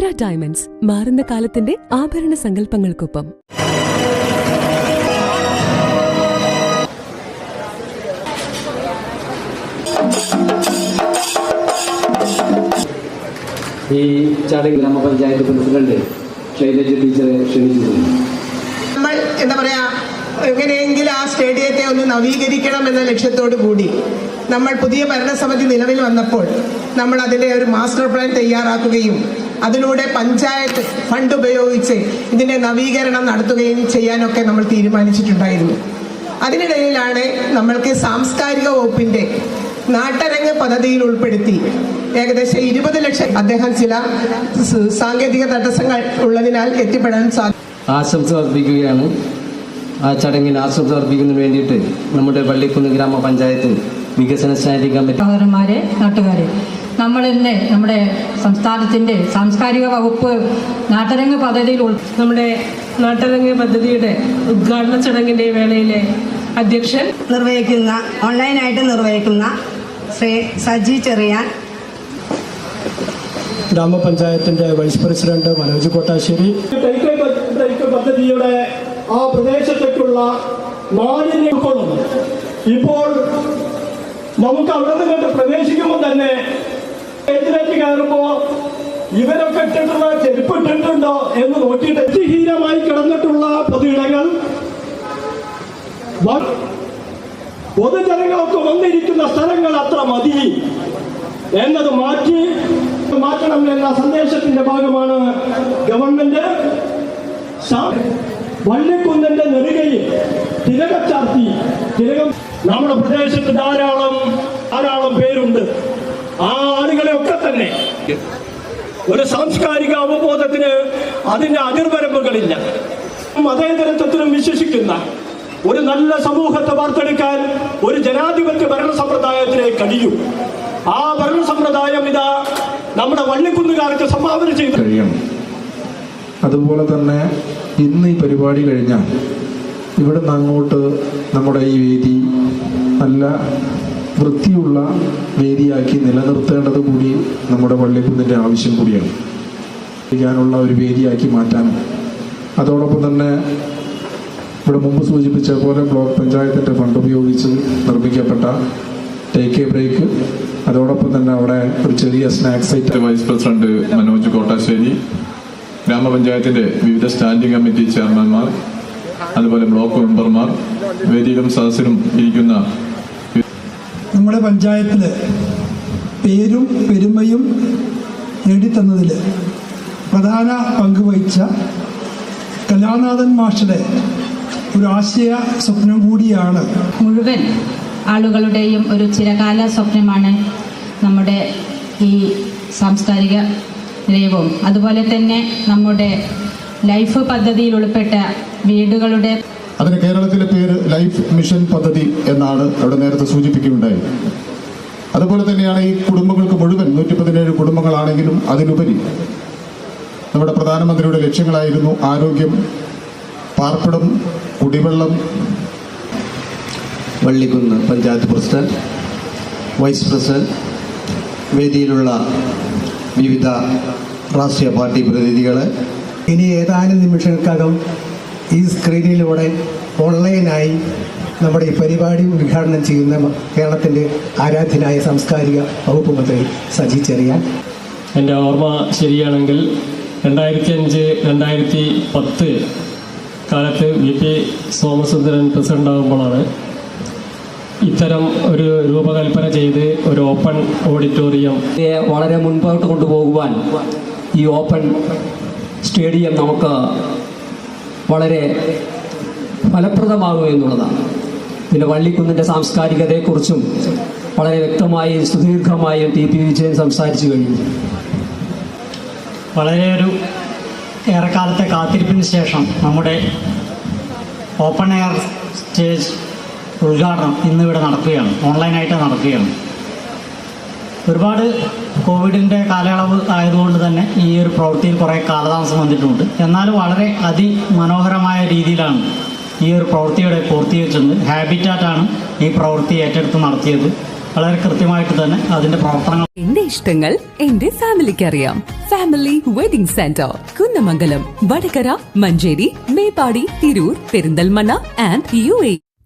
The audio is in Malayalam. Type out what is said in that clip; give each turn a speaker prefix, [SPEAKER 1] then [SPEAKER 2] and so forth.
[SPEAKER 1] ചിത്ര ഡയമണ്ട്സ് മാറുന്ന കാലത്തിന്റെ ആഭരണ സങ്കല്പങ്ങൾക്കൊപ്പം.
[SPEAKER 2] ഈ ചടങ്ങ് ഗ്രാമപഞ്ചായത്ത് പ്രസിഡന്റ് ശൈലജ ടീച്ചറെ ക്ഷണിച്ചിരുന്നു
[SPEAKER 3] നമ്മൾ എന്താ പറയാ എങ്ങനെയെങ്കിലും ആ സ്റ്റേഡിയത്തെ ഒന്ന് നവീകരിക്കണം എന്ന ലക്ഷ്യത്തോടു കൂടി നമ്മൾ പുതിയ ഭരണസമിതി നിലവിൽ വന്നപ്പോൾ നമ്മൾ അതിന്റെ ഒരു മാസ്റ്റർ പ്ലാൻ തയ്യാറാക്കുകയും അതിലൂടെ പഞ്ചായത്ത് ഫണ്ട് ഉപയോഗിച്ച് ഇതിന്റെ നവീകരണം നടത്തുകയും ചെയ്യാനൊക്കെ നമ്മൾ തീരുമാനിച്ചിട്ടുണ്ടായിരുന്നു. അതിനിടയിലാണ് നമ്മൾക്ക് സാംസ്കാരിക വകുപ്പിന്റെ നാട്ടരങ്ങ് പദ്ധതിയിൽ ഉൾപ്പെടുത്തി ഏകദേശം ഇരുപത് ലക്ഷം അദ്ദേഹം ചില സാങ്കേതിക തടസ്സങ്ങൾ ഉള്ളതിനാൽ എത്തിപ്പെടാൻ സാധിക്കും
[SPEAKER 2] ആശംസ അർപ്പിക്കുകയാണ്. ആ ചടങ്ങിന് ആശംസ അർപ്പിക്കുന്നതിന് വേണ്ടിയിട്ട് നമ്മുടെ പള്ളിക്കുന്ന് ഗ്രാമപഞ്ചായത്ത് വികസന സ്റ്റാൻഡിംഗ് കമ്മിറ്റി
[SPEAKER 4] നാട്ടുകാരെ നമ്മൾ ഇന്ന് നമ്മുടെ സംസ്ഥാനത്തിന്റെ സാംസ്കാരിക വകുപ്പ് നാട്ടരങ്ങ് പദ്ധതിയിൽ
[SPEAKER 5] നമ്മുടെ നാട്ടരങ്ങ് പദ്ധതിയുടെ ഉദ്ഘാടന ചടങ്ങിന്റെ വേളയിലെ അധ്യക്ഷൻ
[SPEAKER 6] നിർവഹിക്കുന്ന ഓൺലൈനായിട്ട് നിർവഹിക്കുന്ന ശ്രീ സജി ചെറിയാൻ.
[SPEAKER 7] ഗ്രാമപഞ്ചായത്തിന്റെ വൈസ് പ്രസിഡന്റ് മനോജ് കോട്ടാശ്ശേരി.
[SPEAKER 8] പദ്ധതിയുടെ ആ പ്രദേശത്തേക്കുള്ള മാലിന്യം ഉൾക്കൊള്ളുന്നു ഇപ്പോൾ നമുക്ക് അവിടെ നിന്ന് പ്രവേശിക്കുമ്പോൾ തന്നെ സ്റ്റേജിലേക്ക് കയറുമ്പോ ഇവരൊക്കെ ഇട്ടിട്ടുള്ള ചെരുപ്പ് ഇട്ടിട്ടുണ്ടോ എന്ന് നോക്കിയിട്ട് അതിഹീനമായി കിടന്നിട്ടുള്ള പൊതുയിടങ്ങൾ പൊതുജനങ്ങളൊക്കെ വന്നിരിക്കുന്ന സ്ഥലങ്ങൾ അത്ര മതി എന്നത് മാറ്റി മാറ്റണം എന്ന സന്ദേശത്തിന്റെ ഭാഗമാണ് ഗവൺമെന്റ്. വള്ളിക്കുന്നിന്റെ നെറുകയിൽ തിരകച്ചാർത്തി തിരകം നമ്മുടെ പ്രദേശത്ത് ധാരാളം ധാരാളം പേരുണ്ട്. ആ ആളുകളെ ഒക്കെ തന്നെ ഒരു സാംസ്കാരിക അവബോധത്തിന് അതിന്റെ അതിർവരമ്പുകളില്ല. മതേതരത്വത്തിനും വിശ്വസിക്കുന്ന ഒരു നല്ല സമൂഹത്തെ വാർത്തെടുക്കാൻ ഒരു ജനാധിപത്യ ഭരണ സമ്പ്രദായത്തിനെ കഴിയും. ആ ഭരണ സമ്പ്രദായം ഇതാ നമ്മുടെ വള്ളിക്കുന്നുകാർക്ക് സംഭാവന ചെയ്തു.
[SPEAKER 9] കഴിയണം അതുപോലെ തന്നെ ഇന്ന് ഈ പരിപാടി കഴിഞ്ഞാൽ ഇവിടുന്ന് അങ്ങോട്ട് നമ്മുടെ ഈ വേദി നല്ല വൃത്തിയുള്ള വേദിയാക്കി നിലനിർത്തേണ്ടത് കൂടി നമ്മുടെ പള്ളിക്കുന്നിന്റെ ആവശ്യം കൂടിയാണ്. ചെയ്യാനുള്ള ഒരു വേദിയാക്കി മാറ്റാനും. അതോടൊപ്പം തന്നെ ഇവിടെ മുമ്പ് സൂചിപ്പിച്ച പോലെ ബ്ലോക്ക് പഞ്ചായത്തിന്റെ ഫണ്ട് ഉപയോഗിച്ച് നിർമ്മിക്കപ്പെട്ട ടേക്ക് എ ബ്രേക്ക് അതോടൊപ്പം തന്നെ അവിടെ ഒരു ചെറിയ snacks item
[SPEAKER 10] vice president Manoj Kottassery ഗ്രാമപഞ്ചായത്തിന്റെ വിവിധ സ്റ്റാൻഡിംഗ് കമ്മിറ്റി ചെയർമാൻമാർ അതുപോലെ ബ്ലോക്ക് മെമ്പർമാർ വേദിയിലും സദസ്സിലും ഇരിക്കുന്ന
[SPEAKER 7] നമ്മുടെ പഞ്ചായത്തിൽ പേരും പെരുമയും നേടിത്തന്നതിൽ പ്രധാന പങ്ക് വഹിച്ച കലാനാഥൻ മാഷയുടെ ഒരു ആശയ സ്വപ്നം കൂടിയാണ്.
[SPEAKER 4] മുഴുവൻ ആളുകളുടെയും ഒരു ചിരകാല സ്വപ്നമാണ് നമ്മുടെ ഈ സാംസ്കാരിക നിലയവും. അതുപോലെ തന്നെ നമ്മുടെ ലൈഫ് പദ്ധതിയിൽ ഉൾപ്പെട്ട വീടുകളുടെ
[SPEAKER 11] അതിന് കേരളത്തിലെ പേര് ലൈഫ് മിഷൻ പദ്ധതി എന്നാണ് അവിടെ നേരത്തെ സൂചിപ്പിക്കുകയുണ്ടായി. അതുപോലെ തന്നെയാണ് ഈ കുടുംബങ്ങൾക്ക് മുഴുവൻ നൂറ്റി പതിനേഴ് കുടുംബങ്ങളാണെങ്കിലും അതിലുപരി നമ്മുടെ പ്രധാനമന്ത്രിയുടെ ലക്ഷ്യങ്ങളായിരുന്നു ആരോഗ്യം പാർപ്പിടം കുടിവെള്ളം
[SPEAKER 2] Vallikkunnu panchayat president vice president വേദിയിലുള്ള വിവിധ രാഷ്ട്രീയ പാർട്ടി പ്രതിനിധികൾ
[SPEAKER 7] ഇനി ഏതാനും നിമിഷങ്ങൾക്കകം ഈ സ്ക്രീനിലൂടെ ഓൺലൈനായി നമ്മുടെ ഈ പരിപാടി ഉദ്ഘാടനം ചെയ്യുന്ന കേരളത്തിന്റെ ആരാധ്യനായ സാംസ്കാരിക വകുപ്പ് മന്ത്രി സജി ചെറിയാൻ.
[SPEAKER 8] എന്റെ ഓർമ്മ ശരിയാണെങ്കിൽ രണ്ടായിരത്തി അഞ്ച് രണ്ടായിരത്തി പത്ത് കാലത്ത് വി. പി. സോമസുന്ദരൻ പ്രസിഡന്റ് ആകുമ്പോഴാണ് ഇത്തരം ഒരു രൂപകൽപ്പന ചെയ്ത് ഒരു ഓപ്പൺ ഓഡിറ്റോറിയം
[SPEAKER 2] വളരെ മുൻപോട്ട് കൊണ്ടുപോകുവാൻ ഈ ഓപ്പൺ സ്റ്റേഡിയം നമുക്ക് വളരെ ഫലപ്രദമാകും എന്നുള്ളതാണ്. പിന്നെ വള്ളിക്കുന്നിന്റെ സാംസ്കാരികതയെക്കുറിച്ചും വളരെ വ്യക്തമായി സുദീർഘമായും ടി പി വിജയൻ സംസാരിച്ചു കഴിഞ്ഞു.
[SPEAKER 7] വളരെ ഒരു ഏറെക്കാലത്തെ കാത്തിരിപ്പിന് ശേഷം നമ്മുടെ ഓപ്പൺ എയർ സ്റ്റേജ് ഉദ്ഘാടനം ഇന്നിവിടെ നടക്കുകയാണ്. ഓൺലൈനായിട്ട് നടക്കുകയാണ്. ഒരുപാട് കോവിഡിന്റെ കാലയളവ് ആയതുകൊണ്ട് തന്നെ ഈ ഒരു പ്രവൃത്തിയിൽ കുറേ കാലതാമസം വന്നിട്ടുണ്ട്. എന്നാലും വളരെ അതിമനോഹരമായ രീതിയിലാണ് ഈ ഒരു പ്രവൃത്തിയുടെ പൂർത്തീകരിച്ചത്. ഹാബിറ്റാറ്റാണ് ഈ പ്രവൃത്തി ഏറ്റെടുത്ത് നടത്തിയത്.
[SPEAKER 12] വളരെ കൃത്യമായിട്ട് തന്നെ അതിന്റെ പ്രവർത്തനങ്ങൾ
[SPEAKER 1] എന്റെ ഇഷ്ടങ്ങൾ എന്റെ ഫാമിലിക്ക് അറിയാം family wedding centre Kunnamangalam Vadakara Manjeri Meppadi Tirur Perinthalmanna and you